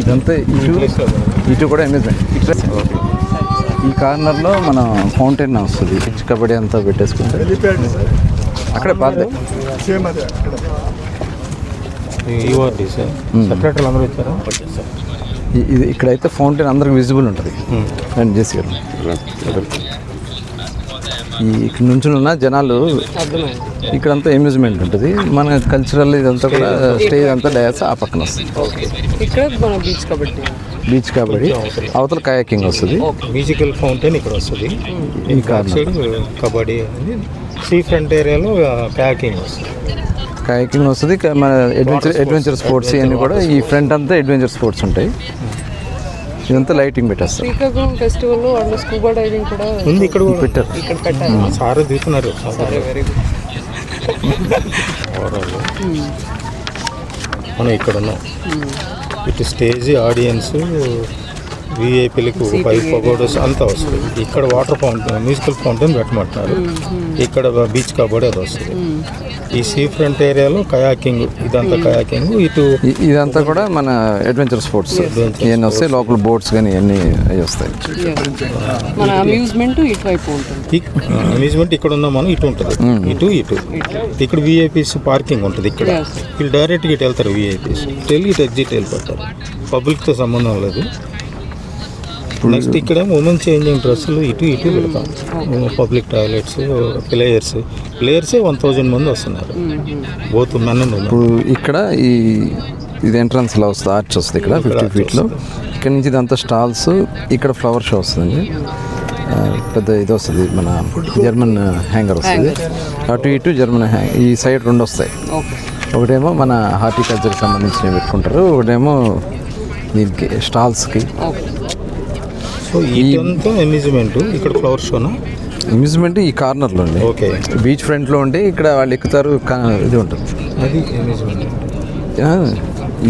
ఇదంతా ఇటు ఇటు కూడా ఇక్కడ ఈ కార్నర్లో మన ఫౌంటైన్ వస్తుంది. కబడ్డీ అంతా పెట్టేసుకుంటే. అక్కడే పాత ఈ- ఇది ఇక్కడైతే ఫౌంటైన్ అందరికి విజిబుల్ ఉంటుంది. రండి చేసి గారు. ఈ ఇక్కడ నుంచి ఉన్న జనాలు ఇక్కడంతా అమ్యూజ్మెంట్ ఉంటుంది. మన కల్చరల్ ఇదంతా కూడా స్టేజ్ అంతా డయాస్ ఆ పక్కన వస్తుంది. ఇక్కడ బీచ్ కాబట్టి. బీచ్ కాబట్టి అవతల కయాకింగ్ వస్తుంది. మ్యూజికల్ ఫౌంటైన్ ఇక్కడ వస్తుంది. సైడ్ కబడ్డీ సీ ఫ్రంట్ ఏరియాలో ప్యాకింగ్ వస్తుంది. కయాకింగ్ వస్తుంది. మన అడ్వెంచర్ అడ్వెంచర్ స్పోర్ట్స్ ఇవన్నీ కూడా ఈ ఫ్రంట్ అంతా అడ్వెంచర్ స్పోర్ట్స్ ఉంటాయి. ఇదంతా లైటింగ్ పెట్టేస్తారు శ్రీకాకుళం ఫెస్టివల్ వాళ్ళు స్కూబా డైవింగ్ కూడా ఉంది ఇక్కడ కూడా. పెట్టారు ఇక్కడ పెట్టారు. సార్ దిగుతున్నారు. వెరీ గుడ్ మనం ఇక్కడ ఉన్నాం. ఇటు స్టేజ్ ఆడియన్స్ విఐపీలకు ఫైవ్ పగోడస్ అంతా వస్తుంది. ఇక్కడ వాటర్ ఫౌంటైన్ మ్యూజికల్ ఫౌంటైన్ పెట్టమంటున్నారు. ఇక్కడ బీచ్ కబడ్డీ అది వస్తుంది. ఈ సీ ఫ్రంట్ ఏరియాలో కయాకింగ్ ఇదంతా కయాకింగ్ ఇటు ఇదంతా కూడా మన అడ్వెంచర్ స్పోర్ట్స్. ఇవన్నీ వస్తాయి లోపల బోట్స్ కానీ ఇవన్నీ అవి వస్తాయి. మన అమ్యూజ్మెంట్ ఇటువైపు ఉంటుంది. అమ్యూజ్మెంట్ ఇక్కడ ఉన్నాం మనం ఇటు ఉంటుంది. ఇటు ఇటు. ఇక్కడ విఐపీస్ పార్కింగ్ ఉంటుంది ఇక్కడ. వీళ్ళు డైరెక్ట్గా ఇటు వెళ్తారు విఐపీస్ ఇటు వెళ్ళి ఇటు ఎగ్జిట్ వెళ్ళిపోతారు. పబ్లిక్తో సంబంధం లేదు. నెక్స్ట్ ఇక్కడ ఉమెన్ చేంజింగ్ డ్రెస్సులు ఇటు ఇటు పెడతాం. పబ్లిక్ టాయిలెట్స్ ప్లేయర్స్ ప్లేయర్సే వన్ థౌజండ్ మంది వస్తున్నారు. బోత్ మెన్ అండ్ ఉమెన్ ఇప్పుడు ఇక్కడ ఈ ఇది ఎంట్రన్స్ లా వస్తుంది ఆర్చ్ వస్తుంది ఇక్కడ ఫిఫ్టీ ఫీట్లో ఇక్కడ నుంచి ఇదంతా స్టాల్స్ ఇక్కడ ఫ్లవర్ షో వస్తుంది. పెద్ద ఇది వస్తుంది మన జర్మన్ హ్యాంగర్ వస్తుంది. అటు ఇటు జర్మన్ హ్యాంగ్ ఈ సైడ్ రెండు వస్తాయి. ఒకటేమో మన హార్టికల్చర్కి సంబంధించినవి పెట్టుకుంటారు ఒకటేమో దీనికి స్టాల్స్కి సో ఇదంతా అమ్యూజ్మెంట్ ఇక్కడ ఫ్లవర్ షోనా? అమ్యూజ్మెంట్ ఈ కార్నర్లో ఉంది ఓకే. బీచ్ ఫ్రంట్లో ఉంటే ఇక్కడ వాళ్ళు ఎక్కుతారు కా- ఇది ఉంటుంది. అది అమ్యూజ్మెంట్. ఆ,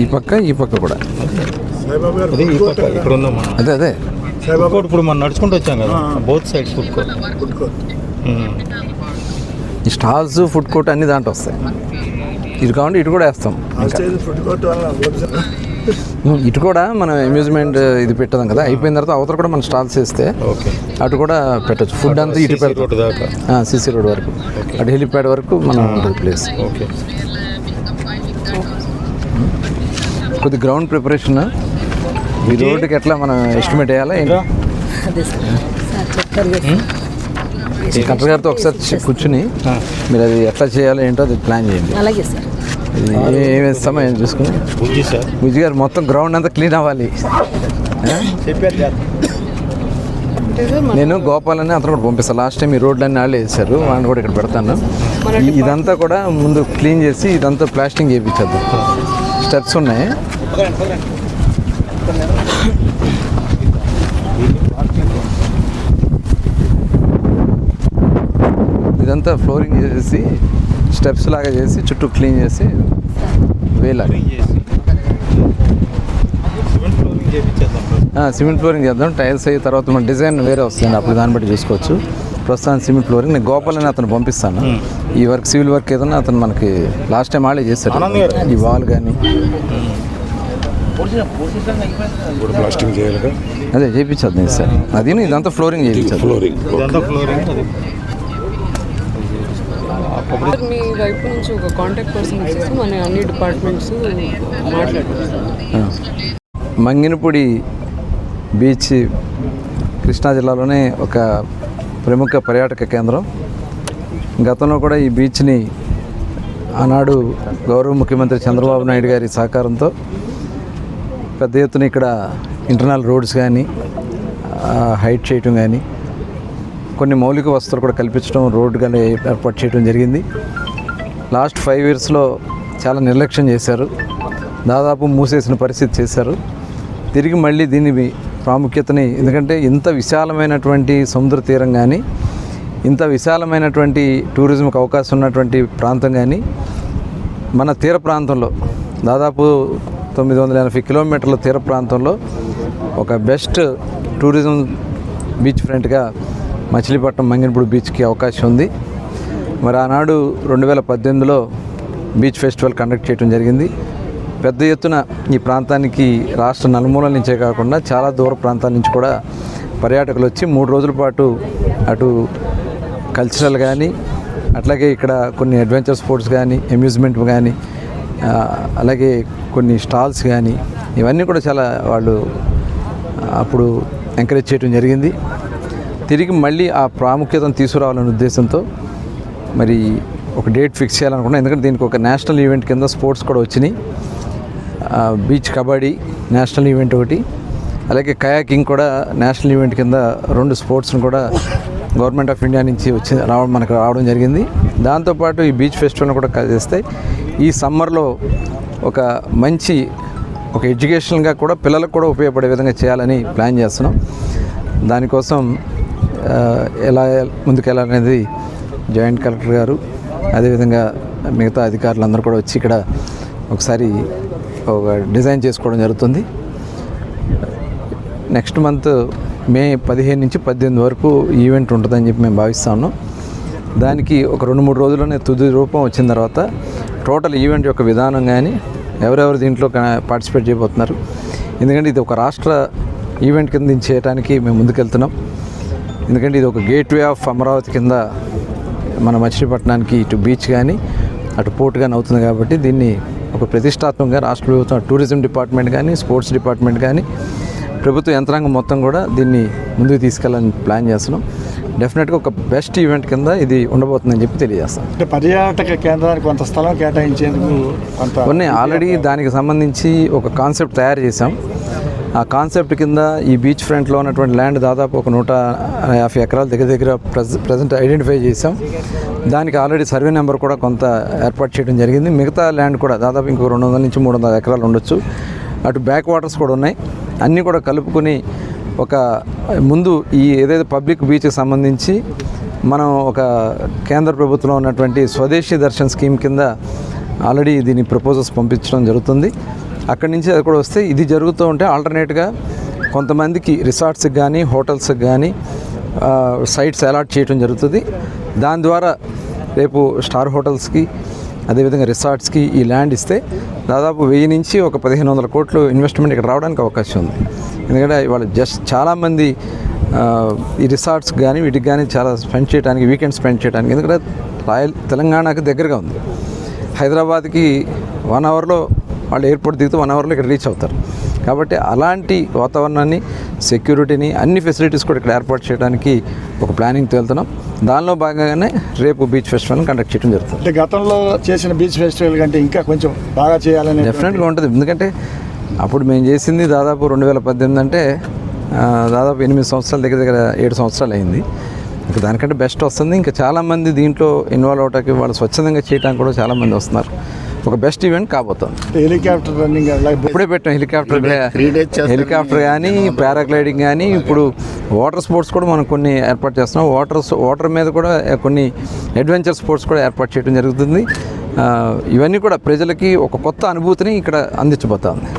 ఈ పక్క ఈ పక్క కూడా. అదే ఈ పక్క ఇక్కడ ఉన్నాం మనం? అదే అదే. కోర్ట్ ఇప్పుడు మనం నడుచుకుంటూ వచ్చాం కదా both side food court. Food court. ఈ స్టాల్స్ ఫుడ్ కోర్ట్ అన్ని దాంట్లో వస్తాయి. ఇటు కావాలంటే ఇటు కూడా వేస్తాం. ఫుడ్ కోర్ట్ వల్ల ఇటు కూడా మనం అమ్యూజ్మెంట్ ఇది పెట్టదాం కదా అయిపోయిన తర్వాత అవతల కూడా మనం స్టాల్స్ వేస్తే ఓకే అటు కూడా పెట్టచ్చు. ఫుడ్ అంతా ఇటు పెడతాం. దాకా? సిసి రోడ్ వరకు. అటు హెలిప్యాడ్ వరకు మనం ఉంటుంది ప్లేస్ ఓకే కొద్ది గ్రౌండ్ ప్రిపరేషన్ ఈ రోడ్డుకి ఎట్లా మనం ఎస్టిమేట్ వేయాలా? ఏంటి ఈ కలెక్టర్ గారితో ఒకసారి కూర్చుని మీరు అది ఎట్లా చేయాలో ఏంటో అది ప్లాన్ చేయండి. అలాగే సార్. ఇది ఏ- చూసుకుని బుజ్జి గారు మొత్తం గ్రౌండ్ అంతా క్లీన్ అవ్వాలి? నేను గోపాల్ అని అతను కూడా పంపిస్తాను లాస్ట్ టైం ఈ రోడ్లన్నీ వాళ్ళే వేశారు. వాళ్ళని కూడా ఇక్కడ పెడతాను. ఇదంతా కూడా ముందు క్లీన్ చేసి ఇదంతా ప్లాస్టింగ్ చేయించద్దు స్టెప్స్ ఉన్నాయి. ఇదంతా ఫ్లోరింగ్ చేసేసి స్టెప్స్ లాగా చేసి చుట్టూ క్లీన్ చేసి వేయాలి. సిమెంట్ ఫ్లోరింగ్ చేయించేద్దాం ఆ, సిమెంట్ ఫ్లోరింగ్ చేద్దాం. టైల్స్ అయిన తర్వాత మన డిజైన్ వేరే వస్తుంది అప్పుడు దాన్ని బట్టి చూసుకోవచ్చు. ప్రస్తుతానికి సిమెంట్ ఫ్లోరింగ్ నేను గోపాల్ అని అతను పంపిస్తాను. ఈ వర్క్ సివిల్ వర్క్ ఏదైనా అతను మనకి లాస్ట్ టైం వాళ్ళే గారు. ఈ వాల్ కానీ ప్లాస్టింగ్ అదే చేయించద్దు సార్ అది ఇదంతా ఫ్లోరింగ్ చేయించదు ఫ్లోరింగ్ మీ వైపు నుంచి ఒక కాంటాక్ట్ పర్సన్ వచ్చేసి మన అన్ని డిపార్ట్మెంట్స్ మాట్లాడుతున్నాం మంగినపూడి బీచ్ కృష్ణా జిల్లాలోనే ఒక ప్రముఖ పర్యాటక కేంద్రం. గతంలో కూడా ఈ బీచ్ని ఆనాడు గౌరవ ముఖ్యమంత్రి చంద్రబాబు నాయుడు గారి సహకారంతో పెద్ద ఎత్తున ఇక్కడ ఇంటర్నల్ రోడ్స్ కానీ హైట్ చేయటం కానీ కొన్ని మౌలిక వసతులు కూడా కల్పించడం రోడ్డు కానీ ఏర్పాటు చేయడం జరిగింది. లాస్ట్ ఫైవ్ ఇయర్స్లో చాలా నిర్లక్ష్యం చేశారు. దాదాపు మూసేసిన పరిస్థితి చేశారు. తిరిగి మళ్ళీ దీని ప్రాముఖ్యతని ఎందుకంటే ఇంత విశాలమైనటువంటి సముద్ర తీరం కానీ ఇంత విశాలమైనటువంటి టూరిజంకి అవకాశం ఉన్నటువంటి ప్రాంతం కానీ మన తీర ప్రాంతంలో దాదాపు తొమ్మిది వందల ఎనభై కిలోమీటర్ల తీర ప్రాంతంలో ఒక బెస్ట్ టూరిజం బీచ్ ఫ్రంట్గా మచిలీపట్నం మంగినపూడి బీచ్కి అవకాశం ఉంది. మరి ఆనాడు రెండు వేల పద్దెనిమిదిలో బీచ్ ఫెస్టివల్ కండక్ట్ చేయడం జరిగింది. పెద్ద ఎత్తున ఈ ప్రాంతానికి రాష్ట్ర నలుమూలల నుంచే కాకుండా చాలా దూర ప్రాంతాల నుంచి కూడా పర్యాటకులు వచ్చి మూడు రోజుల పాటు అటు కల్చరల్ కానీ అట్లాగే ఇక్కడ కొన్ని అడ్వెంచర్ స్పోర్ట్స్ కానీ అమ్యూజ్మెంట్ కానీ అలాగే కొన్ని స్టాల్స్ కానీ ఇవన్నీ కూడా చాలా వాళ్ళు అప్పుడు ఎంకరేజ్ చేయడం జరిగింది. తిరిగి మళ్ళీ ఆ ప్రాముఖ్యతను తీసుకురావాలనే ఉద్దేశంతో మరి ఒక డేట్ ఫిక్స్ చేయాలనుకున్నాం ఎందుకంటే దీనికి ఒక నేషనల్ ఈవెంట్ కింద స్పోర్ట్స్ కూడా వచ్చినాయి. బీచ్ కబడ్డీ నేషనల్ ఈవెంట్ ఒకటి. అలాగే కయాకింగ్ కూడా నేషనల్ ఈవెంట్ కింద రెండు స్పోర్ట్స్ను కూడా గవర్నమెంట్ ఆఫ్ ఇండియా నుంచి వచ్చి రావడం మనకు రావడం జరిగింది. దాంతోపాటు ఈ బీచ్ ఫెస్టివల్ని కూడా చేస్తే ఈ సమ్మర్లో ఒక మంచి ఒక ఎడ్యుకేషన్గా కూడా పిల్లలకు కూడా ఉపయోగపడే విధంగా చేయాలని ప్లాన్ చేస్తున్నాం. దానికోసం ఎలా ముందుకెళ్ళాలనేది జాయింట్ కలెక్టర్ గారు అదేవిధంగా మిగతా అధికారులందరూ కూడా వచ్చి ఇక్కడ ఒకసారి ఒక డిజైన్ చేసుకోవడం జరుగుతుంది. నెక్స్ట్ మంత్ మే పదిహేను నుంచి పద్దెనిమిది వరకు ఈవెంట్ ఉంటుందని చెప్పి మేము భావిస్తా ఉన్నాం. దానికి ఒక రెండు మూడు రోజుల్లోనే తుది రూపం వచ్చిన తర్వాత టోటల్ ఈవెంట్ యొక్క విధానం కానీ ఎవరెవరు దీంట్లో పార్టిసిపేట్ చేయబోతున్నారు. ఎందుకంటే ఇది ఒక రాష్ట్ర ఈవెంట్ కింద చేయడానికి మేము ముందుకెళ్తున్నాం. ఎందుకంటే ఇది ఒక గేట్వే ఆఫ్ అమరావతి కింద మన మచిలీపట్నానికి ఇటు బీచ్ కానీ అటు పోర్ట్ కానీ అవుతుంది కాబట్టి దీన్ని ఒక ప్రతిష్టాత్మకంగా రాష్ట్ర ప్రభుత్వం టూరిజం డిపార్ట్మెంట్ కానీ స్పోర్ట్స్ డిపార్ట్మెంట్ కానీ ప్రభుత్వ యంత్రాంగం మొత్తం కూడా దీన్ని ముందుకు తీసుకెళ్ళాలని ప్లాన్ చేస్తున్నాం. డెఫినెట్గా ఒక బెస్ట్ ఈవెంట్ కింద ఇది ఉండబోతుందని చెప్పి తెలియజేస్తాం. అంటే పర్యాటక కేంద్రానికి కొంత స్థలం కేటాయించేందుకు కొంత ఆల్రెడీ దానికి సంబంధించి ఒక కాన్సెప్ట్ తయారు చేసాం ఆ కాన్సెప్ట్ కింద ఈ బీచ్ ఫ్రంట్లో ఉన్నటువంటి ల్యాండ్ దాదాపు ఒక నూట యాభై ఎకరాల దగ్గర దగ్గర ప్రజెంట్ ఐడెంటిఫై చేసాం దానికి ఆల్రెడీ సర్వే నెంబర్ కూడా కొంత ఏర్పాటు చేయడం జరిగింది. మిగతా ల్యాండ్ కూడా దాదాపు ఇంకో రెండు వందల నుంచి మూడు వందల ఎకరాలు ఉండొచ్చు. అటు బ్యాక్ వాటర్స్ కూడా ఉన్నాయి. అన్నీ కూడా కలుపుకొని ఒక ముందు ఈ ఏదైతే పబ్లిక్ బీచ్కి సంబంధించి మనం ఒక కేంద్ర ప్రభుత్వంలో ఉన్నటువంటి స్వదేశీ దర్శన్ స్కీమ్ కింద ఆల్రెడీ దీని ప్రపోజల్స్ పంపించడం జరుగుతుంది. అక్కడి నుంచి అది కూడా వస్తే ఇది జరుగుతూ ఉంటే ఆల్టర్నేట్గా కొంతమందికి రిసార్ట్స్కి కానీ హోటల్స్కి కానీ సైట్స్ అలాట్ చేయడం జరుగుతుంది. దాని ద్వారా రేపు స్టార్ హోటల్స్కి అదేవిధంగా రిసార్ట్స్కి ఈ ల్యాండ్ ఇస్తే దాదాపు వెయ్యి నుంచి ఒక పదిహేను వందల కోట్లు ఇన్వెస్ట్మెంట్ ఇక్కడ రావడానికి అవకాశం ఉంది. ఎందుకంటే ఇవాళ జస్ట్ చాలామంది ఈ రిసార్ట్స్ కానీ వీటికి కానీ చాలా స్పెండ్ చేయడానికి వీకెండ్ స్పెండ్ చేయడానికి ఎందుకంటే రాయల్ తెలంగాణకు దగ్గరగా ఉంది. హైదరాబాద్కి వన్ అవర్లో వాళ్ళు ఎయిర్పోర్ట్ దిగుతూ వన్ అవర్లో ఇక్కడ రీచ్ అవుతారు. కాబట్టి అలాంటి వాతావరణాన్ని సెక్యూరిటీని అన్ని ఫెసిలిటీస్ కూడా ఇక్కడ ఏర్పాటు చేయడానికి ఒక ప్లానింగ్తో వెళ్తున్నాం. దానిలో భాగంగానే రేపు బీచ్ ఫెస్టివల్ కండక్ట్ చేయడం జరుగుతుంది. అంటే గతంలో చేసిన బీచ్ ఫెస్టివల్ కంటే ఇంకా కొంచెం బాగా చేయాలని డెఫినెట్గా ఉంటుంది. ఎందుకంటే అప్పుడు మేము చేసింది దాదాపు రెండు వేల పద్దెనిమిది అంటే దాదాపు ఎనిమిది సంవత్సరాల దగ్గర దగ్గర ఏడు సంవత్సరాలు అయింది. ఇంకా దానికంటే బెస్ట్ వస్తుంది. ఇంకా చాలామంది దీంట్లో ఇన్వాల్వ్ అవడానికి వాళ్ళు స్వచ్ఛందంగా చేయడానికి కూడా చాలామంది వస్తున్నారు. ఒక బెస్ట్ ఈవెంట్ కాబోతుంది. హెలికాప్టర్ రన్నింగ్ ఇప్పుడే పెట్టాం హెలికాప్టర్ హెలికాప్టర్ కానీ పారాగ్లైడింగ్ కానీ ఇప్పుడు వాటర్ స్పోర్ట్స్ కూడా మనం కొన్ని ఏర్పాటు చేస్తున్నాం. వాటర్ వాటర్ మీద కూడా కొన్ని అడ్వెంచర్ స్పోర్ట్స్ కూడా ఏర్పాటు చేయడం జరుగుతుంది. ఇవన్నీ కూడా ప్రజలకి ఒక కొత్త అనుభూతిని ఇక్కడ అందించబోతా ఉంది